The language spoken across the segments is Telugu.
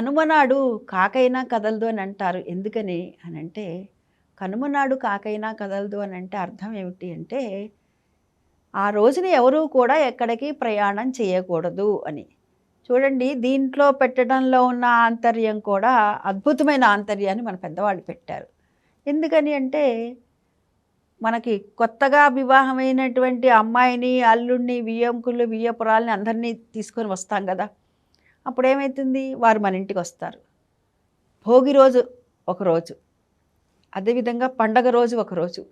కనుమనాడు కాకైనా కదలదు అని అంటారు. ఎందుకని? అని అంటే కనుమనాడు కాకైనా కదలదు అని అంటే అర్థం ఏమిటి అంటే ఆ రోజున ఎవరూ కూడా ఎక్కడికి ప్రయాణం చేయకూడదు అని. చూడండి దీంట్లో పెట్టడంలో ఉన్న ఆంతర్యం కూడా అద్భుతమైన ఆంతర్యాన్ని మన పెద్దవాళ్ళు పెట్టారు. ఎందుకని అంటే మనకి కొత్తగా వివాహమైనటువంటి అమ్మాయిని అల్లుడిని వియ్యంకులు వియ్యపురాలని అందరినీ తీసుకొని వస్తాం కదా. అప్పుడు ఏమవుతుంది వారు మన ఇంటికి వస్తారు భోగి రోజు ఒకరోజు అదేవిధంగా పండగ రోజు ఒకరోజు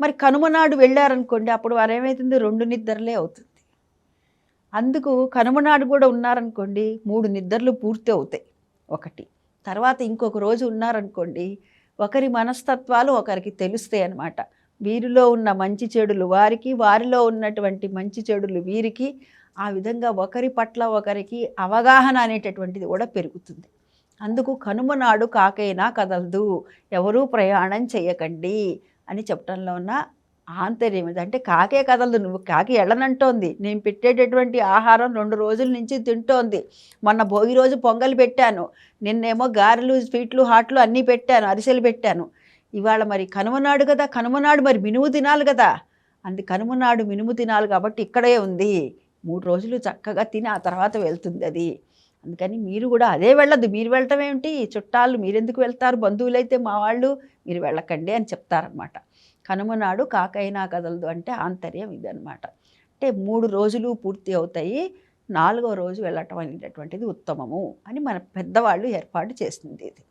మరి కనుమనాడు వెళ్ళారనుకోండి అప్పుడు వారు ఏమవుతుంది రెండు నిద్రలే అవుతుంది. అందుకు కనుమనాడు కూడా ఉన్నారనుకోండి మూడు నిద్రలు పూర్తి అవుతాయి ఒకటి. తర్వాత ఇంకొక రోజు ఉన్నారనుకోండి ఒకరి మనస్తత్వాలు ఒకరికి తెలుస్తాయి అన్నమాట. వీరిలో ఉన్న మంచి చెడులు వారికి వారిలో ఉన్నటువంటి మంచి చెడులు వీరికి ఆ విధంగా ఒకరి పట్ల ఒకరికి అవగాహన అనేటటువంటిది కూడా పెరుగుతుంది. అందుకు కనుమనాడు కాకైనా కదలదు ఎవరూ ప్రయాణం చేయకండి అని చెప్పడంలో ఉన్న ఆంతర్యం ఇది. అంటే కాకే కదలదు నువ్వు కాకి ఎడనంటోంది నేను పెట్టేటటువంటి ఆహారం రెండు రోజుల నుంచి తింటోంది. మొన్న భోగి రోజు పొంగల్ పెట్టాను. నిన్నేమో గారెలు స్వీట్లు హాట్లు అన్నీ పెట్టాను అరిసెలు పెట్టాను. ఇవాళ మరి కనుమనాడు కదా కనుమనాడు మరి మినుము తినాలి కదా. అంది కనుమనాడు మినుము తినాలి కాబట్టి ఇక్కడే ఉంది. మూడు రోజులు చక్కగా తిని ఆ తర్వాత వెళ్తుంది అది. అందుకని మీరు కూడా అదే వెళ్ళదు మీరు వెళ్ళటం ఏమిటి? చుట్టాలు మీరెందుకు వెళ్తారు? బంధువులైతే మా వాళ్ళు మీరు వెళ్ళకండి అని చెప్తారనమాట కనుమనాడు కాకైనా కదలదు అంటే ఆంతర్యం ఇదనమాట అంటే మూడు రోజులు పూర్తి అవుతాయి. నాలుగో రోజు వెళ్ళటం అనేటటువంటిది ఉత్తమము అని మన పెద్దవాళ్ళు ఏర్పాటు చేసింది ఇది.